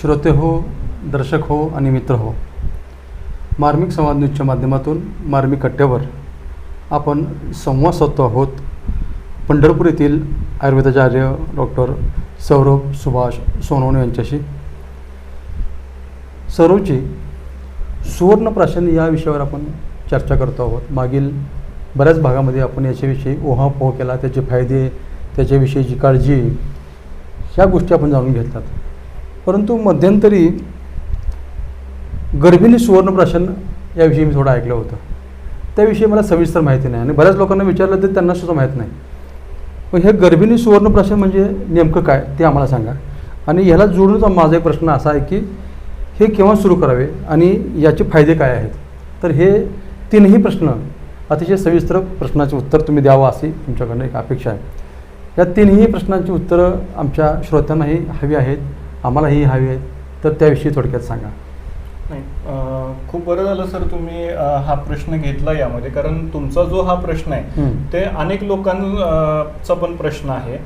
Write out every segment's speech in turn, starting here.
श्रोते हो दर्शक हो आणि मित्र हो. मार्मिक संवाद न्यूजच्या माध्यमातून मार्मिक कट्ट्यावर आपण संवाद साधतो आहोत. पंढरपूर येथील आयुर्वेदाचार्य डॉक्टर सौरभ सुभाष सोनवणे यांच्याशी. सौरवजी सुवर्णप्राशन या विषयावर आपण चर्चा करतो आहोत. मागील बऱ्याच भागामध्ये आपण याच्याविषयी ओहापोह केला त्याचे फायदे त्याच्याविषयीची काळजी ह्या गोष्टी आपण जाणून घेतल्यात. परंतु मध्यंतरी गर्भिणी सुवर्णप्राशन याविषयी मी थोडं ऐकलं होतं. त्याविषयी मला सविस्तर माहिती नाही आणि बऱ्याच लोकांना विचारलं तर त्यांना सुद्धा माहीत नाही. पण हे गर्भिणी सुवर्णप्राशन म्हणजे नेमकं काय ते आम्हाला सांगा. आणि ह्याला जोडूनच माझा एक प्रश्न असा आहे की हे केव्हा सुरू करावे आणि याचे फायदे काय आहेत? तर हे तीनही प्रश्न अतिशय सविस्तर प्रश्नाचे उत्तर तुम्ही द्यावं अशी तुमच्याकडनं एक अपेक्षा आहे. या तीनही प्रश्नांची उत्तरं आमच्या श्रोत्यांनाही हवी आहेत. आम्हालाही हवी आहेत तर त्याविषयी थोडक्यात सांगा. नाही खूप बरं झालं सर तुम्ही हा प्रश्न घेतला यामध्ये. कारण तुमचा जो हा प्रश्न आहे. ते अनेक लोकांचा पण प्रश्न आहे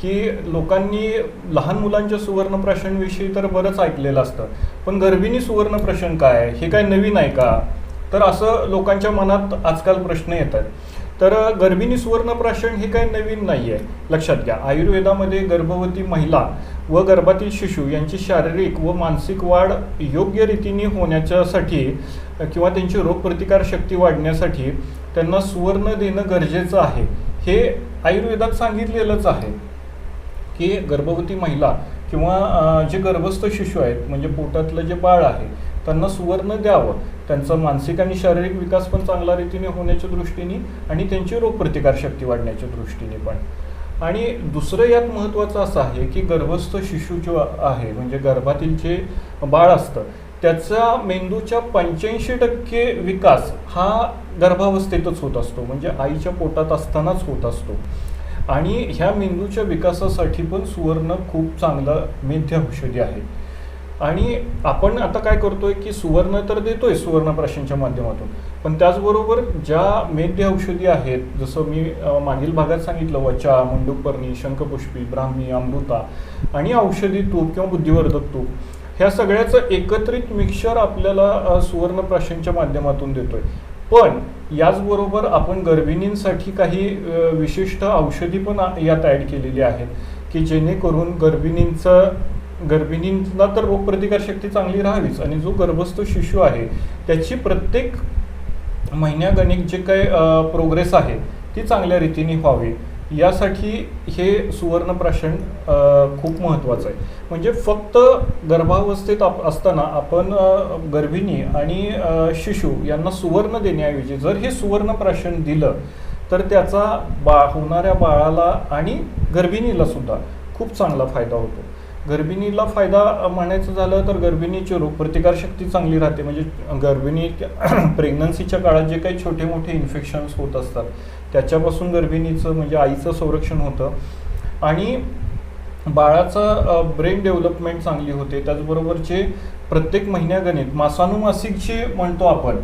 की लोकांनी लहान मुलांच्या सुवर्णप्राशनविषयी तर बरंच ऐकलेलं असतं. पण गर्भिणी सुवर्णप्राशन काय आहे? हे काय नवीन आहे का? तर असं लोकांच्या मनात आजकाल प्रश्न येतात. तर गर्भिणी सुवर्णप्राशन हे काही नवीन नाही आहे लक्षात घ्या आयुर्वेदामध्ये गर्भवती महिला व गर्भातील शिशू यांची शारीरिक व मानसिक वाढ योग्य रीतीने होण्याच्यासाठी किंवा त्यांची रोगप्रतिकार शक्ती वाढण्यासाठी त्यांना सुवर्ण देणं गरजेचं आहे. हे आयुर्वेदात सांगितलेलंच आहे की गर्भवती महिला किंवा जे गर्भस्थ शिशू आहेत म्हणजे पोटातलं जे बाळ आहे त्यांना सुवर्ण द्यावं. त्यांचा मानसिक आणि शारीरिक विकास पण चांगल्या रीतीने होण्याच्या दृष्टीने आणि त्यांची रोगप्रतिकार शक्ती वाढण्याच्या दृष्टीने पण. आणि दुसरं यात महत्त्वाचं असं आहे की गर्भस्थ शिशु जो आहे म्हणजे गर्भातील जे बाळ असतं त्याचा मेंदूच्या पंच्याऐंशी टक्के विकास हा गर्भावस्थेतच होत असतो. म्हणजे आईच्या पोटात असतानाच होत असतो. आणि ह्या मेंदूच्या विकासासाठी पण सुवर्ण खूप चांगलं मेध्य औषधी आहे. आणि आपण आता काय करतोय की सुवर्ण तर देतोय सुवर्णप्राशनच्या माध्यमातून. पण त्याचबरोबर ज्या मेध्य औषधी आहेत जसं मी मागील भागात सांगितलं वचा मुंडुपर्णी शंखपुष्पी ब्राह्मी अमृता आणि औषधी तूप किंवा बुद्धिवर्धक तूप ह्या सगळ्याचं एकत्रित मिक्सचर आपल्याला सुवर्ण सुवर्णप्राशनच्या माध्यमातून देतोय. पण याचबरोबर आपण गर्भिणींसाठी काही विशिष्ट औषधी पण यात ॲड केलेली आहेत की जेणेकरून गर्भिणींचं गर्भिणींना तर रोगप्रतिकार शक्ती चांगली राहावीच आणि जो गर्भस्थ शिशू आहे त्याची प्रत्येक महिन्यागणिक जे काही प्रोग्रेस आहे ती चांगल्या रीतीने व्हावी. यासाठी हे सुवर्णप्राशन प्राशन खूप महत्त्वाचं आहे. म्हणजे फक्त गर्भावस्थेत आप असताना आपण गर्भिणी आणि शिशू शिशु यांना सुवर्ण देण्याऐवजी जर हे सुवर्णप्राशन दिलं तर त्याचा बा होणाऱ्या बाळाला आणि गर्भिणीला सुद्धा खूप चांगला फायदा होतो. गर्भिणीला फायदा म्हणायचं झालं तर गर्भिणीची रोगप्रतिकार शक्ती चांगली राहते. म्हणजे गर्भिणी प्रेग्नन्सीच्या काळात जे काही छोटे मोठे इन्फेक्शन्स होत असतात त्याच्यापासून गर्भिणीचं म्हणजे आईचं संरक्षण होतं. आणि बाळाचं ब्रेन डेव्हलपमेंट चांगली होते. त्याचबरोबर जे प्रत्येक महिन्यागणित मासानुमासिक जे म्हणतो आपण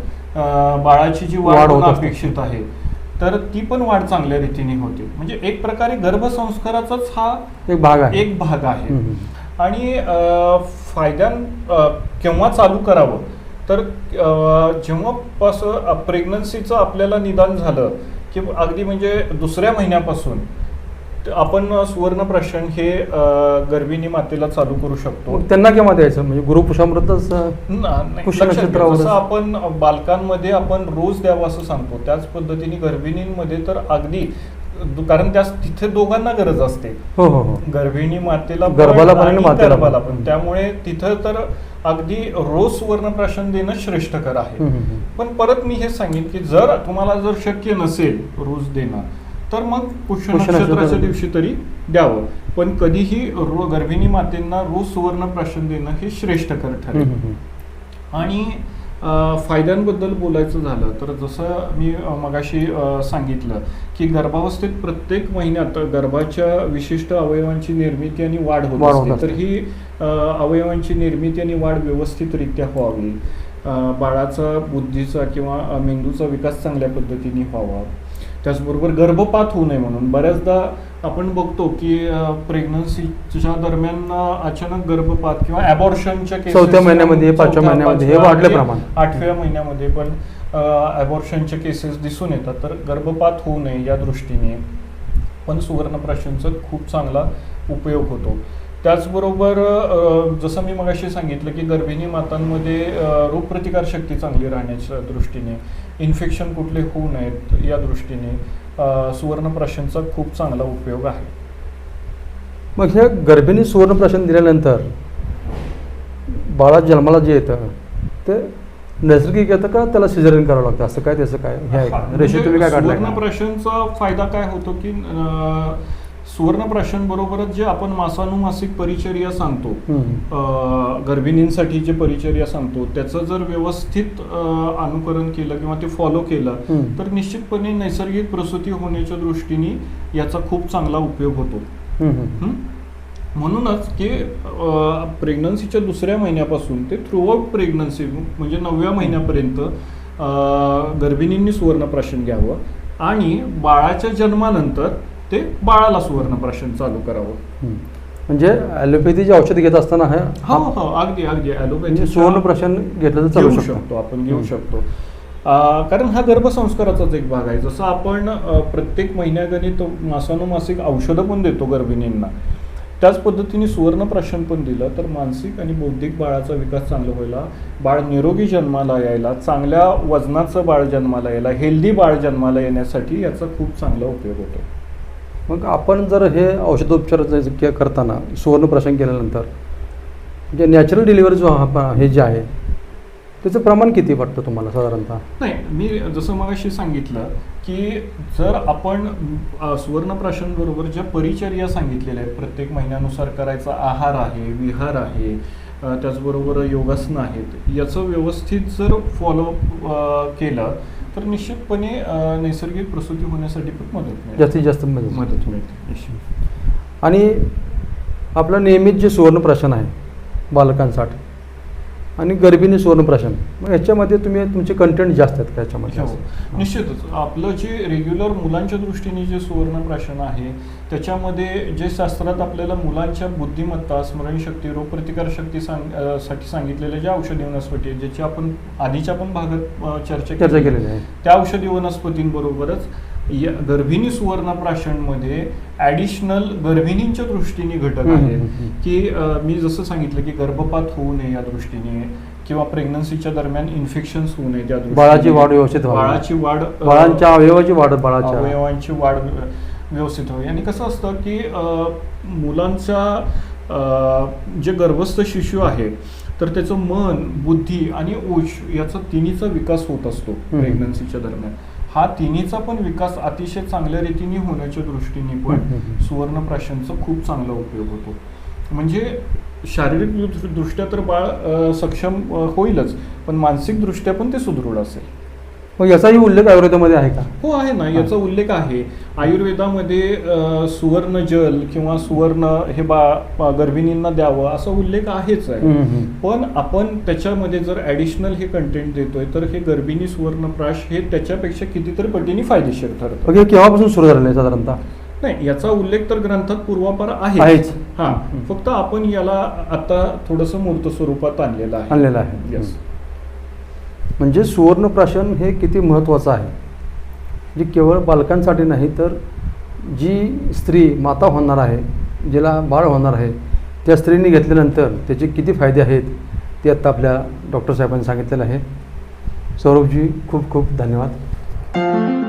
बाळाची जी वाढ. अपेक्षित आहे तर ती पण वाढ चांगल्या रीतीने होते. म्हणजे एक प्रकारे गर्भसंस्काराचाच हा एक भाग आहे. एक भाग आहे. आणि फायद्यां केव्हा चालू करावं? तर जेव्हापासून प्रेग्नन्सीचं आपल्याला निदान झालं की अगदी म्हणजे दुसऱ्या महिन्यापासून आपण सुवर्णप्राशन हे अ, गर्भिणी मातेला चालू करू शकतो. त्यांना केव्हा द्यायचं? म्हणजे गुरुपुषामृतच आपण बालकांमध्ये आपण रोज द्यावं असं सांगतो त्याच पद्धतीने गर्भिणींमध्ये तर अगदी कारण त्यास तिथे दोघांना गरज असते. हो हो हो. गर्भिणी मातेला पण गर्भाला पण आणि आणि मातेला पण. गर्भाला पण. त्यामुळे तिथं तर अगदी रोज सुवर्णप्राशन देणं श्रेष्ठकर आहे. पण परत मी हे सांगेन की जर तुम्हाला जर शक्य नसेल रोज देणं तर मग पुष्य नक्षत्राच्या दिवशी तरी द्यावं. पण कधीही रो गर्भिणी मातेंना रोज सुवर्णप्राशन देणं हे श्रेष्ठकर ठरेल. आणि फायद्यांबद्दल बोलायचं झालं तर जसं मी मगाशी सांगितलं की गर्भावस्थेत प्रत्येक महिन्यात गर्भाच्या विशिष्ट अवयवांची निर्मिती आणि वाढ होत असते. तर. ही अवयवांची निर्मिती आणि वाढ व्यवस्थितरित्या व्हावी. बाळाचा बुद्धीचा किंवा मेंदूचा विकास चांगल्या पद्धतीने व्हावा. त्याचबरोबर गर्भपात होऊ नये म्हणून. बऱ्याचदा आपण बघतो की प्रेग्नन्सीच्या दरम्यान अचानक गर्भपात किंवा ॲबॉर्शनच्या चौथ्या महिन्यामध्ये, पाचव्या महिन्यामध्ये हे वाढले प्रमाण. आठव्या महिन्यामध्ये पण ॲबॉर्शनचे केसेस दिसून येतात. तर गर्भपात होऊ नये या दृष्टीने. पण सुवर्णप्राशनचा खूप चांगला उपयोग होतो. त्याचबरोबर जसं मी मगाशी सांगितलं की गर्भिणी मातांमध्ये रोगप्रतिकारशक्ती चांगली राहण्याच्या दृष्टीने इन्फेक्शन कुठले होऊ नयेत या दृष्टीने सुवर्णप्राशनचा खूप चांगला उपयोग आहे. मग हे गर्भिणी सुवर्णप्राशन दिल्यानंतर बाळा जन्माला जे येतं ते नैसर्गिक येतं का त्याला सिझरिंग करावं लागतं? असं काय त्याचं काय? हे म्हणजे रेशो तुम्ही काय काढलाय? का? सुवर्णप्राशनचा फायदा काय होतो की अ, सुवर्णप्राशन बरोबरच जे आपण मासानुमासिक परिचर्या सांगतो गर्भिणींसाठी जे परिचर्या सांगतो त्याचं जर व्यवस्थित अनुकरण केलं किंवा ते फॉलो केलं. तर निश्चितपणे नैसर्गिक प्रसूती होण्याच्या दृष्टीने याचा खूप चांगला उपयोग होतो. हं? म्हणूनच की प्रेग्नन्सीच्या दुसऱ्या महिन्यापासून ते थ्रूआउट प्रेग्नन्सी म्हणजे नवव्या महिन्यापर्यंत गर्भिणींनी सुवर्णप्राशन घ्यावं आणि बाळाच्या जन्मानंतर ते बाळाला सुवर्णप्राशन चालू करावं. म्हणजे ॲलोपॅथीची औषध घेत असताना हे हो हो अगदी अगदी. म्हणजे ॲलोपॅथी सुवर्णप्राशन घेतलं तर चालू शकतो. आपण घेऊ. शकतो. कारण हा गर्भसंस्काराचाच एक भाग आहे. जसं आपण प्रत्येक महिन्यागणित मासानुमासिक औषधं पण देतो गर्भिणींना. त्याच पद्धतीने सुवर्णप्राशन पण दिलं तर मानसिक आणि बौद्धिक बाळाचा विकास चांगला व्हायला बाळ निरोगी जन्माला यायला चांगल्या वजनाचं बाळ जन्माला यायला हेल्दी बाळ जन्माला येण्यासाठी याचा खूप चांगला उपयोग होतो. मग आपण जर हे औषधोपचार करताना सुवर्णप्राशन केल्यानंतर म्हणजे नॅचरल डिलिव्हरी जो हा हे जे आहे त्याचं प्रमाण किती वाटतं तुम्हाला साधारणतः? नाही मी जसं मगाशी सांगितलं की जर आपण सुवर्णप्राशनबरोबर ज्या परिचर्या सांगितलेल्या आहेत प्रत्येक महिन्यानुसार करायचा आहार आहे विहार आहे त्याचबरोबर योगासनं आहेत. याचं व्यवस्थित जर फॉलो केलं तर निश्चितपणे नैसर्गिक प्रसूती होण्यासाठी पण मदत मिळेल. जास्तीत जास्त मदत मदत मिळते निश्चित आणि आपलं नियमित जे सुवर्णप्राशन आहे बालकांसाठी आणि गर्भिणी सुवर्णप्राशन मग याच्यामध्ये तुम्ही तुमचे कंटेंट जास्त आहेत का याच्यामध्ये हो, निश्चितच. आपलं जे रेग्युलर मुलांच्या दृष्टीने जे सुवर्णप्राशन आहे त्याच्यामध्ये जे शास्त्रात आपल्याला मुलांच्या बुद्धिमत्ता स्मरणशक्ती रोगप्रतिकारशक्ती सांगसाठी सांगितलेल्या ज्या औषधी वनस्पती आहेत ज्याची आपण आधीच्या पण भागात चर्चा चर्चा केलेली आहे. त्या औषधी वनस्पतींबरोबरच या गर्भिणी सुवर्णप्राशनमध्ये ॲडिशनल गर्भिणींच्या दृष्टीने घटक आहेत. की मी जसं सांगितलं की गर्भपात होऊ नये या दृष्टीने किंवा प्रेग्नन्सीच्या दरम्यान इन्फेक्शन्स होऊ नये त्या बाळाची वाढ व्यवस्थित. बाळाची वाढ बाळांच्या अवयवाची वाढ बाळाच्या अवयवांची वाढ व्य- व्यवस्थित व्हावी आणि कसं असतं की अ, जे गर्भस्थ शिशु आहे तर त्याचं मन बुद्धी आणि ओष याचा तिन्हीचा विकास होत असतो. प्रेग्नन्सीच्या दरम्यान हा तिन्हीचा पण विकास अतिशय चांगल्या रीतीने होण्याच्या दृष्टीने पण हम्म. सुवर्णप्राशनचा खूप चांगला उपयोग होतो म्हणजे शारीरिक दृष्ट्या तर बाळ सक्षम होईलच पण मानसिक दृष्ट्या पण ते सुदृढ असेल मग याचाही उल्लेख आयुर्वेदामध्ये आहे का? हो आहे ना. याचा उल्लेख आहे. आयुर्वेदामध्ये सुवर्ण जल किंवा सुवर्ण हे बा गर्भिणींना द्यावं असा उल्लेख आहेच आहे. पण आपण त्याच्यामध्ये जर ॲडिशनल हे कंटेंट देतोय तर हे गर्भिणी सुवर्णप्राश हे त्याच्यापेक्षा कितीतरी पटीने फायदेशीर ठरतं. केव्हापासून सुरू आहे साधारणतः? नाही याचा उल्लेख तर ग्रंथात पूर्वापार आहे. हा. फक्त आपण याला आता थोडस मूर्त स्वरूपात आणलेलं आहे. आणलेलं आहे. म्हणजे सुवर्णप्राशन हे किती महत्त्वाचं आहे? जे केवळ बालकांसाठी नाही तर जी स्त्री माता होणार आहे जिला बाळ होणार आहे त्या स्त्रीने घेतल्यानंतर त्याचे किती फायदे आहेत ते आत्ता आपल्या डॉक्टर साहेबांनी सांगितलेलं आहे. सौरभजी खूप खूप धन्यवाद.